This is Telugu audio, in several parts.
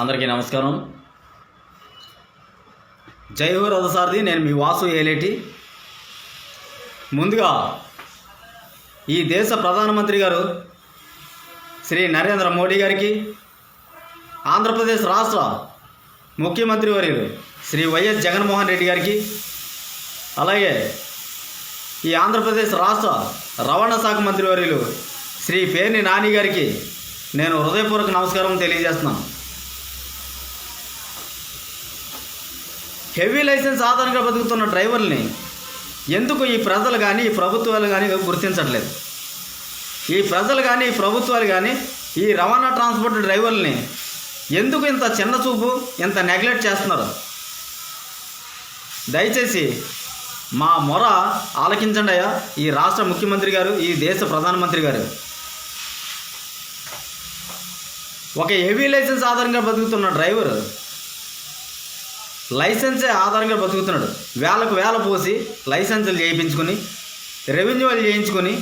అందరికీ నమస్కారం. జై హో రథసారథి నేను మీ వాసు ఏలేటి. ముందుగా ఈ దేశ ప్రధానమంత్రి గారు శ్రీ నరేంద్ర మోడీ గారికి ఆంధ్రప్రదేశ్ రాష్ట్ర ముఖ్యమంత్రి వర్యులు శ్రీ వైఎస్ జగన్మోహన్ రెడ్డి గారికి అలాగే ఈ ఆంధ్రప్రదేశ్ రాష్ట్ర రవాణా శాఖ మంత్రి వర్యులు శ్రీ పేర్ని నాని గారికి నేను హృదయపూర్వక నమస్కారం తెలియజేస్తున్నాను. హెవీ లైసెన్స్ ఆధారంగా బతుకుతున్న డ్రైవర్ని ఎందుకు ఈ ప్రజలు కానీ ఈ ప్రభుత్వాలు కానీ గుర్తించట్లేదు? ఈ ప్రజలు కానీ ఈ ప్రభుత్వాలు కానీ ఈ రవాణా ట్రాన్స్పోర్ట్ డ్రైవర్ని ఎందుకు ఇంత చిన్న చూపు ఇంత నెగ్లెక్ట్ చేస్తున్నారు? దయచేసి మా మొర ఆలకించండి అయ్యా ఈ రాష్ట్ర ముఖ్యమంత్రి గారు ఈ దేశ ప్రధానమంత్రి గారు. ఒక హెవీ లైసెన్స్ ఆధారంగా బతుకుతున్న డ్రైవర్ లైసెన్సే ఆధారంగా బతుకుతున్నాడు. వేలకు వేల పోసి లైసెన్సులు చేయించుకొని రెవెన్యూలు చేయించుకొని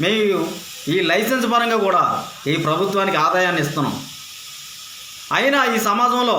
మేము ఈ లైసెన్స్ పరంగా కూడా ఈ ప్రభుత్వానికి ఆదాయాన్ని ఇస్తున్నాం. అయినా ఈ సమాజంలో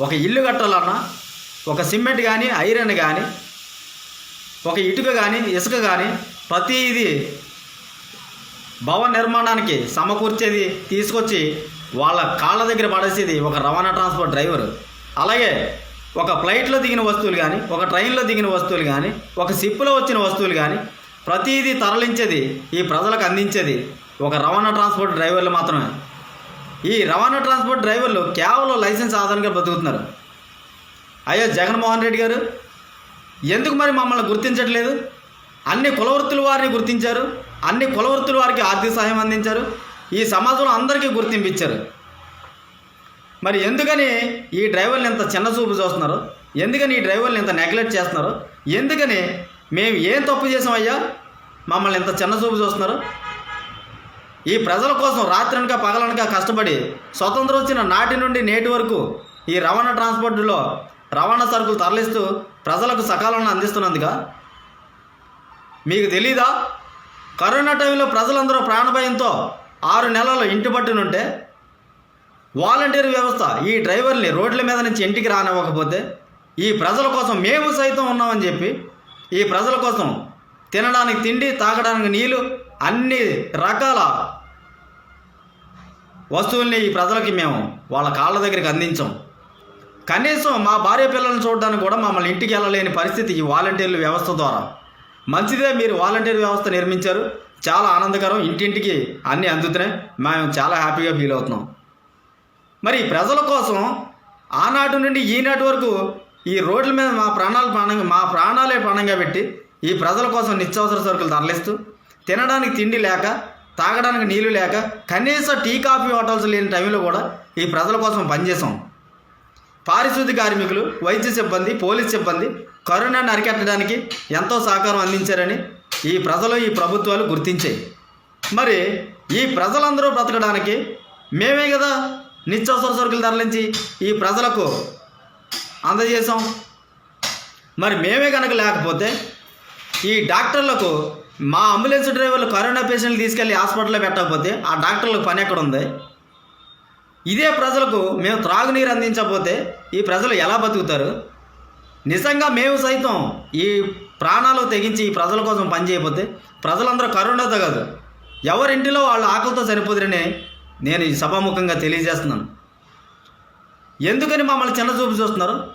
ఒక ఇల్లు కట్టాలన్నా ఒక సిమెంట్ కానీ ఐరన్ కానీ ఒక ఇటుక కానీ ఇసుక కానీ ప్రతిదీ భవన నిర్మాణానికి సమకూర్చేది తీసుకొచ్చి వాళ్ళ కాళ్ళ దగ్గర పడేసేది ఒక రవాణా ట్రాన్స్పోర్ట్ డ్రైవర్. అలాగే ఒక ఫ్లైట్లో దిగిన వస్తువులు కానీ ఒక ట్రైన్లో దిగిన వస్తువులు కానీ ఒక షిప్లో వచ్చిన వస్తువులు కానీ ప్రతిదీ తరలించేది ఈ ప్రజలకు అందించేది ఒక రవాణా ట్రాన్స్పోర్ట్ డ్రైవర్లు మాత్రమే. ఈ రవాణా ట్రాన్స్పోర్ట్ డ్రైవర్లు కేవలం లైసెన్స్ ఆధారంగా బతుకుతున్నారు. అయ్యో జగన్మోహన్ రెడ్డి గారు ఎందుకు మరి మమ్మల్ని గుర్తించట్లేదు? అన్ని కులవృత్తుల వారిని గుర్తించారు అన్ని కులవృత్తుల వారికి ఆర్థిక సహాయం అందించారు ఈ సమాజంలో అందరికీ గుర్తింపు ఇచ్చారు. మరి ఎందుకని ఈ డ్రైవర్ని ఇంత చిన్న చూపు చూస్తున్నారు? ఎందుకని ఈ డ్రైవర్ని ఇంత నెగ్లెక్ట్ చేస్తున్నారు? ఎందుకని మేము ఏం తప్పు చేసామయ్యా మమ్మల్ని ఇంత చిన్న చూపు చూస్తున్నారు? ఈ ప్రజల కోసం రాత్రనక పగలనక కష్టపడి స్వతంత్రం వచ్చిన నాటి నుండి నేటి వరకు ఈ రవాణా ట్రాన్స్పోర్టులో రవాణా సరుకులు తరలిస్తూ ప్రజలకు సకాలంలో అందిస్తున్నందుక మీకు తెలీదా? కరోనా టైంలో ప్రజలందరూ ప్రాణభయంతో ఆరు నెలలు ఇంటి పట్టునుంటే వాలంటీర్ వ్యవస్థ ఈ డ్రైవర్ని రోడ్ల మీద నుంచి ఇంటికి రానివ్వకపోతే ఈ ప్రజల కోసం మేము సైతం ఉన్నామని చెప్పి ఈ ప్రజల కోసం తినడానికి తిండి తాగడానికి నీళ్ళు అన్ని రకాల వస్తువుల్ని ఈ ప్రజలకి మేము వాళ్ళ కాళ్ళ దగ్గరికి అందించాం. కనీసం మా భార్య పిల్లల్ని చూడడానికి కూడా మమ్మల్ని ఇంటికి వెళ్ళలేని పరిస్థితి ఈ వాలంటీర్ల వ్యవస్థ ద్వారా. మంచిదే మీరు వాలంటీర్ వ్యవస్థ నిర్మించారు. చాలా ఆనందకరం. ఇంటింటికి అన్నీ అందుతున్నాయి. మేము చాలా హ్యాపీగా ఫీల్ అవుతున్నాం. మరి ప్రజల కోసం ఆనాటి నుండి ఈనాటి వరకు ఈ రోడ్ల మీద మా ప్రాణాలు ప్రాణంగా మా ప్రాణాలే ప్రాణంగా పెట్టి ఈ ప్రజల కోసం నిత్యావసర సరుకులు తరలిస్తూ తినడానికి తిండి లేక తాగడానికి నీళ్ళు లేక కనీస టీ కాఫీ హోటల్స్ లేని టైంలో కూడా ఈ ప్రజల కోసం పనిచేసాం పారిశుద్ధ్య కార్మికులు వైద్య సిబ్బంది పోలీస్ సిబ్బంది కరోనాను అరికట్టడానికి ఎంతో సహకారం అందించారని ఈ ప్రజలు ఈ ప్రభుత్వాలు గుర్తించాయి. మరి ఈ ప్రజలందరూ బ్రతకడానికి మేమే కదా నిత్యావసర సరుకులు తరలించి ఈ ప్రజలకు అందజేశాం. మరి మేమే కనుక లేకపోతే ఈ డాక్టర్లకు మా అంబులెన్స్ డ్రైవర్లు కరోనా పేషెంట్లు తీసుకెళ్ళి హాస్పిటల్లో పెట్టకపోతే ఆ డాక్టర్లకు పని ఎక్కడ ఉంది? ఇదే ప్రజలకు మేము త్రాగునీరు అందించకపోతే ఈ ప్రజలు ఎలా బతుకుతారు? నిజంగా మేము సైతం ఈ ప్రాణాలు తెగించి ఈ ప్రజల కోసం పనిచేయకపోతే ప్రజలందరూ కరోనాతో కాదు ఎవరింటిలో వాళ్ళ ఆకలితో సరిపోదురని నేను ఈ సభాముఖంగా తెలియజేస్తున్నాను. ఎందుకని మమ్మల్ని చిన్న చూపు చూస్తున్నారు?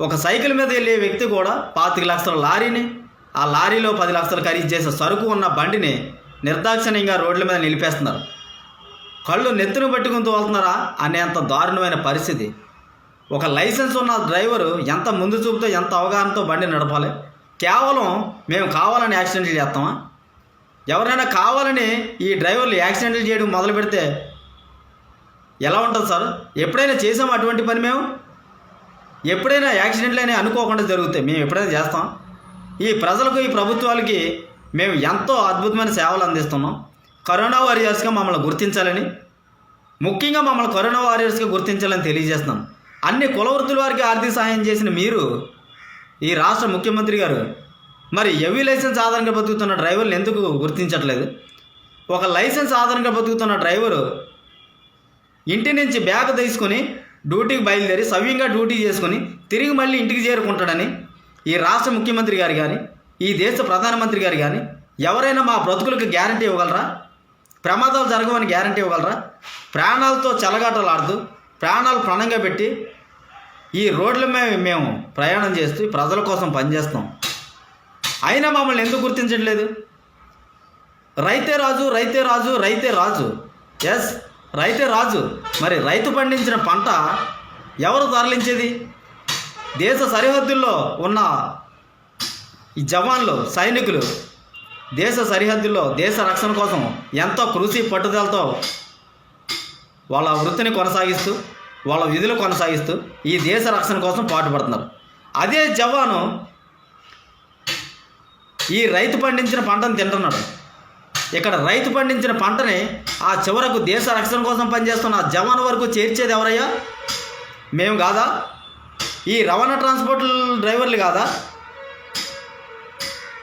ఒక సైకిల్ మీద వెళ్ళే వ్యక్తి కూడా పాతిక లక్షల లారీని ఆ లారీలో పది లక్షలు ఖరీదు చేసే సరుకు ఉన్న బండిని నిర్దాక్షిణ్యంగా రోడ్ల మీద నిలిపేస్తున్నారు. కళ్ళు నెత్తును పట్టుకుని తోలుతున్నారా అనేంత దారుణమైన పరిస్థితి. ఒక లైసెన్స్ ఉన్న డ్రైవరు ఎంత ముందు చూపుతో ఎంత అవగాహనతో బండి నడపాలి? కేవలం మేము కావాలని యాక్సిడెంట్లు చేస్తామా? ఎవరైనా కావాలని ఈ డ్రైవర్లు యాక్సిడెంట్లు చేయడం మొదలు పెడితే ఎలా ఉంటుంది సార్? ఎప్పుడైనా చేసాం అటువంటి పని మేము? ఎప్పుడైనా యాక్సిడెంట్లు అని అనుకోకుండా జరుగుతాయి. మేము ఎప్పుడైనా చేస్తాం. ఈ ప్రజలకు ఈ ప్రభుత్వాలకి మేము ఎంతో అద్భుతమైన సేవలు అందిస్తున్నాం. కరోనా వారియర్స్గా మమ్మల్ని గుర్తించాలని ముఖ్యంగా మమ్మల్ని కరోనా వారియర్స్గా గుర్తించాలని తెలియజేస్తున్నాం. అన్ని కులవృత్తుల వారికి ఆర్థిక సహాయం చేసిన మీరు ఈ రాష్ట్ర ముఖ్యమంత్రి గారు మరి ఎవీ లైసెన్స్ ఆధారంగా బతుకుతున్న డ్రైవర్లు ఎందుకు గుర్తించట్లేదు? ఒక లైసెన్స్ ఆధారంగా బతుకుతున్న డ్రైవరు ఇంటి నుంచి బ్యాగ్ తీసుకుని డ్యూటీకి బయలుదేరి సవ్యంగా డ్యూటీ చేసుకుని తిరిగి మళ్ళీ ఇంటికి చేరుకుంటాడని ఈ రాష్ట్ర ముఖ్యమంత్రి గారు కానీ ఈ దేశ ప్రధానమంత్రి గారు కానీ ఎవరైనా మా బ్రతుకులకు గ్యారంటీ ఇవ్వగలరా? ప్రమాదాలు జరగవని గ్యారంటీ ఇవ్వగలరా? ప్రాణాలతో చెలగాటలాడుతూ ప్రాణాలు ప్రణంగా పెట్టి ఈ రోడ్ల మీద మేము ప్రయాణం చేస్తూ ప్రజల కోసం పనిచేస్తాం. అయినా మమ్మల్ని ఎందుకు గుర్తించట్లేదు? రైతే రాజు రైతే రాజు రైతే రాజు. ఎస్ రైతే రాజు. మరి రైతు పండించిన పంట ఎవరు తరలించేది? దేశ సరిహద్దుల్లో ఉన్న ఈ జవాన్లు సైనికులు. దేశ సరిహద్దుల్లో దేశ రక్షణ కోసం ఎంతో కృషి పట్టుదలతో వాళ్ళ వృత్తిని కొనసాగిస్తూ వాళ్ళ విధులు కొనసాగిస్తూ ఈ దేశ రక్షణ కోసం పాటుపడుతున్నారు. అదే జవాను ఈ రైతు పండించిన పంటను తింటున్నాడు. ఇక్కడ రైతు పండించిన పంటని ఆ చివరకు దేశ రక్షణ కోసం పనిచేస్తున్న ఆ జవాన్ వరకు చేర్చేది ఎవరయ్యా? మేము కాదా? ఈ రవాణా ట్రాన్స్పోర్ట్ డ్రైవర్లు కాదా?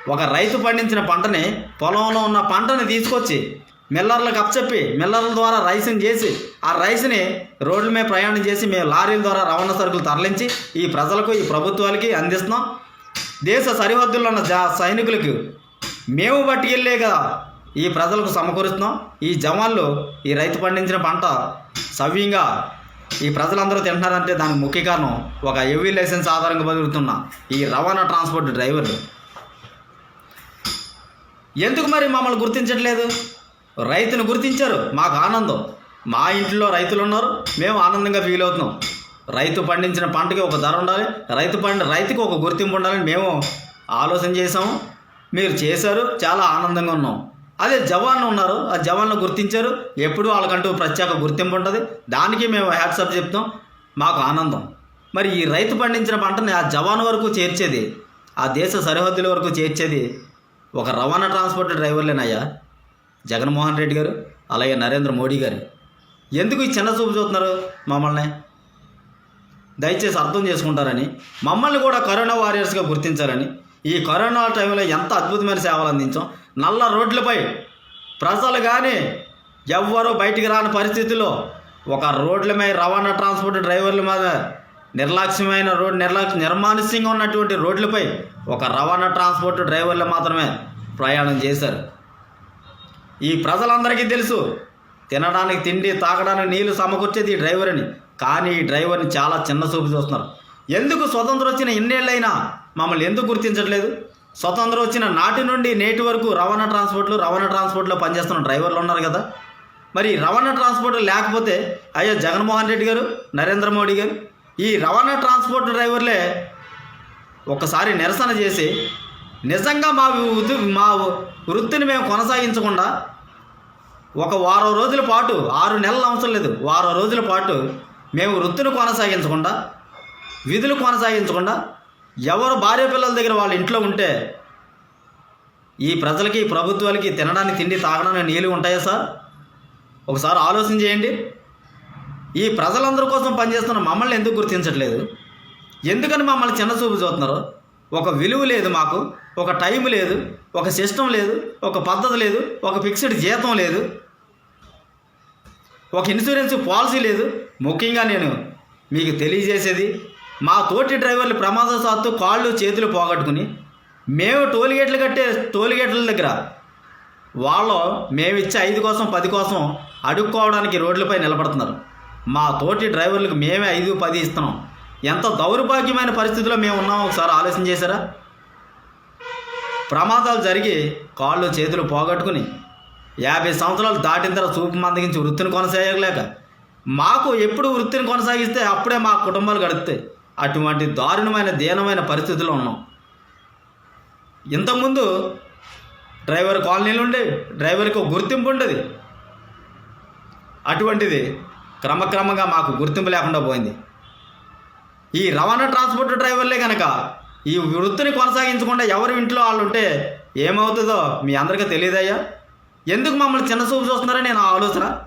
ఒక రైతు పండించిన పంటని పొలంలో ఉన్న పంటని తీసుకొచ్చి మిల్లర్లకు అప్పచెప్పి మిల్లర్ల ద్వారా రైస్ని చేసి ఆ రైస్ని రోడ్ల మీద ప్రయాణం చేసి మేము లారీల ద్వారా రవాణా సరుకులు తరలించి ఈ ప్రజలకు ఈ ప్రభుత్వాలకి అందిస్తున్నాం. దేశ సరిహద్దుల్లో ఉన్న జా సైనికులకు మేము పట్టుకెళ్ళే కదా. ఈ ప్రజలకు సమకూరుస్తున్నాం. ఈ జవాన్లు ఈ రైతు పండించిన పంట సవ్యంగా ఈ ప్రజలందరూ తింటున్నారంటే దానికి ముఖ్య కారణం ఒక హెవీ లైసెన్స్ ఆధారంగా బతుకుతున్న ఈ రవాణా ట్రాన్స్పోర్ట్ డ్రైవర్లు. ఎందుకు మరి మమ్మల్ని గుర్తించట్లేదు? రైతును గుర్తించారు. మాకు ఆనందం. మా ఇంట్లో రైతులు ఉన్నారు. మేము ఆనందంగా ఫీల్ అవుతున్నాం. రైతు పండించిన పంటకి ఒక ధర ఉండాలి రైతు పండి రైతుకి ఒక గుర్తింపు ఉండాలని మేము ఆలోచన చేసాము మీరు చేశారు చాలా ఆనందంగా ఉన్నాం. అదే జవాన్లు ఉన్నారు ఆ జవాన్లు గుర్తించారు. ఎప్పుడు వాళ్ళకంటూ ప్రత్యేక గుర్తింపు ఉంటుంది. దానికి మేము హ్యాట్సప్ చెప్తాం. మాకు ఆనందం. మరి ఈ రైతు పండించిన పంటని ఆ జవాన్ వరకు చేర్చేది ఆ దేశ సరిహద్దుల వరకు చేర్చేది ఒక రవాణా ట్రాన్స్పోర్ట్ డ్రైవర్లేనయ్యా? జగన్మోహన్ రెడ్డి గారు అలాగే నరేంద్ర మోడీ గారు. ఎందుకు ఈ చిన్న చూపు చూస్తున్నారు మమ్మల్ని? దయచేసి అర్థం చేసుకుంటారని మమ్మల్ని కూడా కరోనా వారియర్స్గా గుర్తించాలని ఈ కరోనా టైంలో ఎంత అద్భుతమైన సేవలు అందించాం. నల్ల రోడ్లపై ప్రజలు కానీ ఎవ్వరూ బయటికి రాని పరిస్థితుల్లో ఒక రోడ్ల మీద రవాణా ట్రాన్స్పోర్ట్ డ్రైవర్ల మీద నిర్లక్ష్యమైన రోడ్ నిర్లక్ష్య నిర్మానుష్యంగా ఉన్నటువంటి రోడ్లపై ఒక రవాణా ట్రాన్స్పోర్ట్ డ్రైవర్లు మాత్రమే ప్రయాణం చేశారు. ఈ ప్రజలందరికీ తెలుసు తినడానికి తిండి తాగడానికి నీళ్ళు సమకూర్చేది ఈ డ్రైవర్ అని. కానీ ఈ డ్రైవర్ని చాలా చిన్న చూపు చూస్తున్నారు. ఎందుకు స్వతంత్రం వచ్చిన ఇన్నేళ్ళైనా మమ్మల్ని ఎందుకు గుర్తించట్లేదు? స్వతంత్రం వచ్చిన నాటి నుండి నేటి వరకు రవాణా ట్రాన్స్పోర్ట్లు రవాణా ట్రాన్స్పోర్ట్లో పనిచేస్తున్న డ్రైవర్లు ఉన్నారు కదా. మరి రవాణా ట్రాన్స్పోర్ట్ లేకపోతే అయ్యా జగన్మోహన్ రెడ్డి గారు నరేంద్ర మోడీ గారు ఈ రవాణా ట్రాన్స్పోర్ట్ డ్రైవర్లే ఒకసారి నిరసన చేసి నిజంగా మా మా వృత్తిని మేము కొనసాగించకుండా ఒక వారం రోజుల పాటు ఆరు నెలలు అవసరం లేదు వారం రోజుల పాటు మేము వృత్తిని కొనసాగించకుండా విధులు కొనసాగించకుండా ఎవరు భార్య పిల్లల దగ్గర వాళ్ళ ఇంట్లో ఉంటే ఈ ప్రజలకి ప్రభుత్వాలకి తినడానికి తిండి తాగడానికి నీళ్ళు ఉంటాయా సార్? ఒకసారి ఆలోచన చేయండి. ఈ ప్రజలందరి కోసం పనిచేస్తున్న మమ్మల్ని ఎందుకు గుర్తించట్లేదు? ఎందుకని మమ్మల్ని చిన్న చూపు చూస్తున్నారు? ఒక విలువ లేదు మాకు ఒక టైం లేదు ఒక సిస్టమ్ లేదు ఒక పద్ధతి లేదు ఒక ఫిక్స్డ్ జీతం లేదు ఒక ఇన్సూరెన్స్ పాలసీ లేదు ముఖ్యంగా నేను మీకు తెలియజేసేది మా తోటి డ్రైవర్లు ప్రమాదశాత్తు కాళ్ళు చేతులు పోగొట్టుకుని మేము టోల్గేట్లు కట్టే టోల్గేట్ల దగ్గర వాళ్ళు మేమిచ్చే ఐదు కోసం పది కోసం అడుక్కోవడానికి రోడ్లపై నిలబడుతున్నారు. మా తోటి డ్రైవర్లకు మేమే ఐదు పది ఇస్తున్నాం. ఎంత దౌర్భాగ్యమైన పరిస్థితిలో మేము ఉన్నామో ఒకసారి ఆలోచన చేశారా? ప్రమాదాలు జరిగి కాళ్ళు చేతులు పోగొట్టుకుని యాభై సంవత్సరాలు దాటిన తర్వాత చూపు మందగించి వృత్తిని కొనసాగలేక మాకు ఎప్పుడు వృత్తిని కొనసాగిస్తే అప్పుడే మా కుటుంబాలు గడుస్తాయి. అటువంటి దారుణమైన దీనమైన పరిస్థితుల్లో ఉన్నాం. ఇంతకుముందు డ్రైవర్ కాలనీలు ఉండే డ్రైవర్కి గుర్తింపు ఉండేది. అటువంటిది క్రమక్రమంగా మాకు గుర్తింపు లేకుండా పోయింది. ఈ రవాణా ట్రాన్స్పోర్ట్ డ్రైవర్లే కనుక ఈ వృత్తిని కొనసాగించకుండా ఎవరి ఇంట్లో వాళ్ళు ఉంటే ఏమవుతుందో మీ అందరికీ తెలియదయ్యా? ఎందుకు మమ్మల్ని చిన్న చూపు చూస్తున్నారని నా ఆలోచన?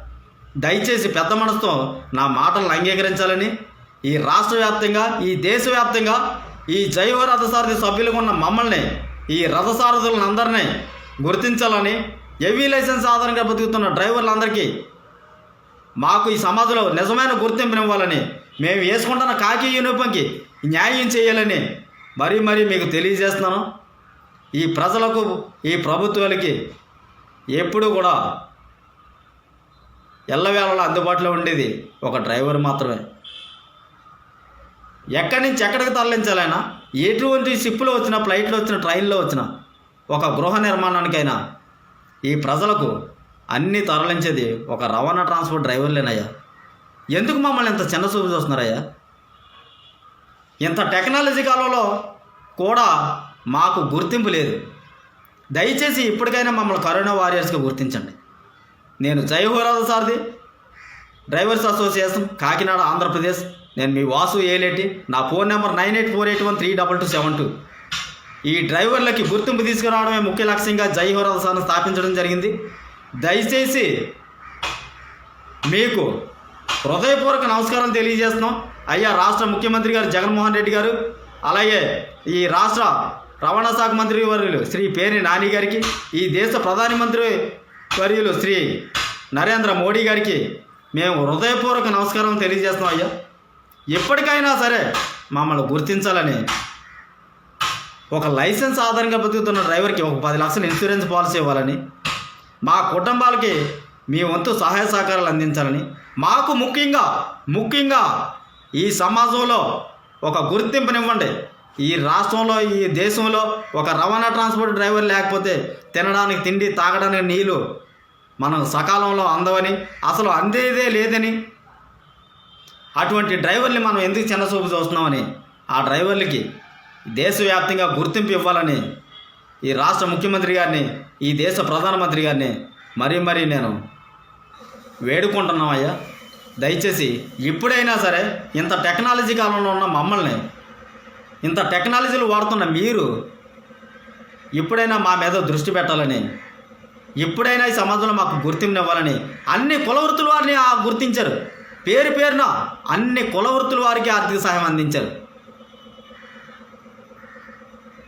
దయచేసి పెద్ద మనసుతో నా మాటలను అంగీకరించాలని ఈ రాష్ట్ర వ్యాప్తంగా ఈ దేశవ్యాప్తంగా ఈ జైవ రథసారథి సభ్యులుగా ఉన్న మమ్మల్ని ఈ రథసారథులను అందరినీ గుర్తించాలని హెవీ లైసెన్స్ ఆధారంగా బతుకుతున్న డ్రైవర్లందరికీ మాకు ఈ సమాజంలో నిజమైన గుర్తింపునివ్వాలని మేము వేసుకుంటున్న కాకి యూనిఫామ్కి న్యాయం చేయాలని మరీ మరీ మీకు తెలియజేస్తున్నాను. ఈ ప్రజలకు ఈ ప్రభుత్వాలకి ఎప్పుడూ కూడా ఎల్లవేళలో అందుబాటులో ఉండేది ఒక డ్రైవర్ మాత్రమే. ఎక్కడి నుంచి ఎక్కడికి తరలించాలైనా? ఎటువంటి షిప్లో వచ్చిన ఫ్లైట్లో వచ్చిన ట్రైన్లో వచ్చిన ఒక గృహ నిర్మాణానికైనా ఈ ప్రజలకు అన్నీ తరలించేది ఒక రవాణా ట్రాన్స్పోర్ట్ డ్రైవర్లేనయ్యా. ఎందుకు మమ్మల్ని ఇంత చిన్న చూపు చూస్తున్నారయ్యా? ఇంత టెక్నాలజీ కాలంలో కూడా మాకు గుర్తింపు లేదు. దయచేసి ఇప్పటికైనా మమ్మల్ని కరోనా వారియర్స్గా గుర్తించండి. నేను జయహోరాజు సార్ది డ్రైవర్స్ అసోసియేషన్ కాకినాడ ఆంధ్రప్రదేశ్. నేను మీ వాసు ఏలేటి. నా phone number nine eight four eight one three double two seven two. ఈ డ్రైవర్లకి గుర్తింపు తీసుకురావడమే ముఖ్య లక్ష్యంగా జై హోరాజు సార్ని స్థాపించడం జరిగింది. దయచేసి మీకు హృదయపూర్వక నమస్కారం తెలియజేస్తున్నాం. అయ్యా రాష్ట్ర ముఖ్యమంత్రి గారు జగన్మోహన్ రెడ్డి గారు అలాగే ఈ రాష్ట్ర రవాణా శాఖ మంత్రి వర్యులు శ్రీ పేరి నాని గారికి ఈ దేశ ప్రధానమంత్రి వర్యులు శ్రీ నరేంద్ర మోడీ గారికి మేము హృదయపూర్వక నమస్కారం తెలియజేస్తున్నాం అయ్యా. ఎప్పటికైనా సరే మమ్మల్ని గుర్తించాలని ఒక లైసెన్స్ ఆధారంగా బతుకుతున్న డ్రైవర్కి ఒక పది లక్షల ఇన్సూరెన్స్ పాలసీ ఇవ్వాలని మా కుటుంబాలకి మీ వంతు సహాయ సహకారాలు అందించాలని మాకు ముఖ్యంగా ముఖ్యంగా ఈ సమాజంలో ఒక గుర్తింపునివ్వండి. ఈ రాష్ట్రంలో ఈ దేశంలో ఒక రవాణా ట్రాన్స్పోర్ట్ డ్రైవర్ లేకపోతే తినడానికి తిండి తాగడానికి నీళ్ళు మనం సకాలంలో అందవని అసలు అందేదే లేదని అటువంటి డ్రైవర్ని మనం ఎందుకు చిన్నచూపు చూస్తున్నామని ఆ డ్రైవర్లకి దేశవ్యాప్తంగా గుర్తింపు ఇవ్వాలని ఈ రాష్ట్ర ముఖ్యమంత్రి గారిని ఈ దేశ ప్రధానమంత్రి గారిని మరీ మరీ నేను వేడుకుంటున్నామయ్యా. దయచేసి ఇప్పుడైనా సరే ఇంత టెక్నాలజీ కాలంలో ఉన్న మమ్మల్ని ఇంత టెక్నాలజీలు వాడుతున్న మీరు ఎప్పుడైనా మా మీద దృష్టి పెట్టాలని ఎప్పుడైనా ఈ సమాజంలో మాకు గుర్తింపునివ్వాలని అన్ని కులవృత్తుల వారిని ఆ గుర్తించారు. పేరు పేరున అన్ని కులవృత్తుల వారికి ఆర్థిక సహాయం అందించారు.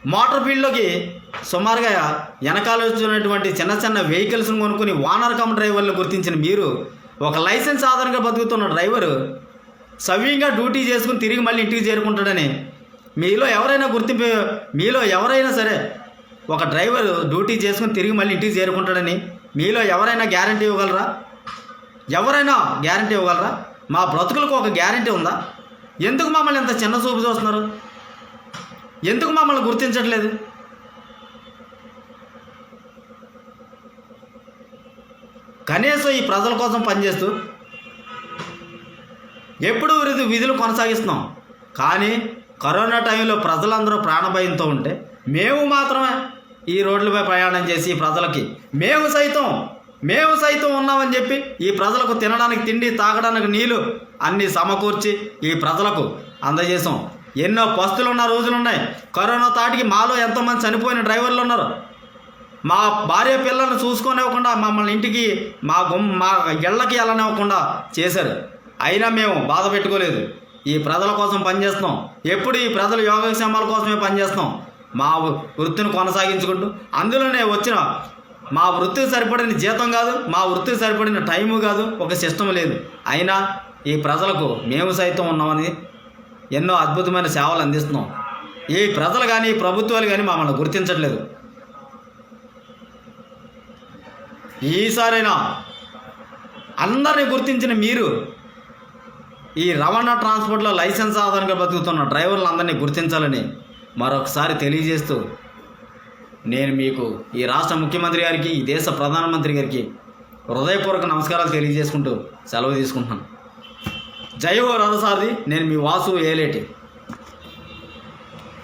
మోటార్ ఫీల్డ్లోకి సుమారుగా వెనకాల వచ్చినటువంటి చిన్న చిన్న వెహికల్స్ని కొనుక్కుని వానర్ కమ్ డ్రైవర్లు గుర్తించిన మీరు ఒక లైసెన్స్ ఆధారంగా బతుకుతున్న డ్రైవరు సవ్యంగా డ్యూటీ చేసుకుని తిరిగి మళ్ళీ ఇంటికి చేరుకుంటాడని మీలో ఎవరైనా గుర్తింపు మీలో ఎవరైనా సరే ఒక డ్రైవర్ డ్యూటీ చేసుకుని తిరిగి మళ్ళీ ఇంటికి చేరుకుంటాడని మీలో ఎవరైనా గ్యారంటీ ఇవ్వగలరా? ఎవరైనా గ్యారంటీ ఇవ్వగలరా? మా బ్రతుకులకు ఒక గ్యారంటీ ఉందా? ఎందుకు మమ్మల్ని ఇంత చిన్న చూపు చూస్తున్నారు? ఎందుకు మమ్మల్ని గుర్తించట్లేదు? కనీసం ఈ ప్రజల కోసం పనిచేస్తూ ఎప్పుడు విధులు కొనసాగిస్తున్నాం. కానీ కరోనా టైంలో ప్రజలందరూ ప్రాణభయంతో ఉంటే మేము మాత్రమే ఈ రోడ్లపై ప్రయాణం చేసి ఈ ప్రజలకి మేము సైతం మేము సైతం ఉన్నామని చెప్పి ఈ ప్రజలకు తినడానికి తిండి తాగడానికి నీళ్ళు అన్నీ సమకూర్చి ఈ ప్రజలకు అందజేసాం ఎన్నో పస్తులు ఉన్న రోజులు ఉన్నాయి కరోనా తాటికి మాలో ఎంతోమంది చనిపోయిన డ్రైవర్లు ఉన్నారు. మా భార్య పిల్లల్ని చూసుకోనివ్వకుండా మమ్మల్ని ఇంటికి మా గుమ్ మా ఇళ్ళకి వెళ్ళనివ్వకుండా చేశారు. అయినా మేము బాధ పెట్టుకోలేదు. ఈ ప్రజల కోసం పనిచేస్తున్నాం. ఎప్పుడు ఈ ప్రజల యోగక్షేమాల కోసమే పనిచేస్తున్నాం. మా వృత్తిని కొనసాగించుకుంటూ అందులోనే వచ్చిన మా వృత్తికి సరిపడిన జీతం కాదు మా వృత్తికి సరిపడిన టైము కాదు ఒక సిస్టమ్ లేదు. అయినా ఈ ప్రజలకు మేము సైతం ఉన్నామని ఎన్నో అద్భుతమైన సేవలు అందిస్తున్నాం. ఈ ప్రజలు కానీ ప్రభుత్వాలు కానీ మమ్మల్ని గుర్తించట్లేదు. ఈసారైనా అందరిని గుర్తించిన మీరు ఈ రవాణా ట్రాన్స్పోర్ట్లో లైసెన్స్ ఆధారంగా బతుకుతున్న డ్రైవర్లందరినీ గుర్తించాలని మరొకసారి తెలియజేస్తూ నేను మీకు ఈ రాష్ట్ర ముఖ్యమంత్రి గారికి ఈ దేశ ప్రధానమంత్రి గారికి హృదయపూర్వక నమస్కారాలు తెలియజేసుకుంటూ సెలవు తీసుకుంటున్నాను. జై ఓ రథసారథి నేను మీ వాసు ఏలేటి.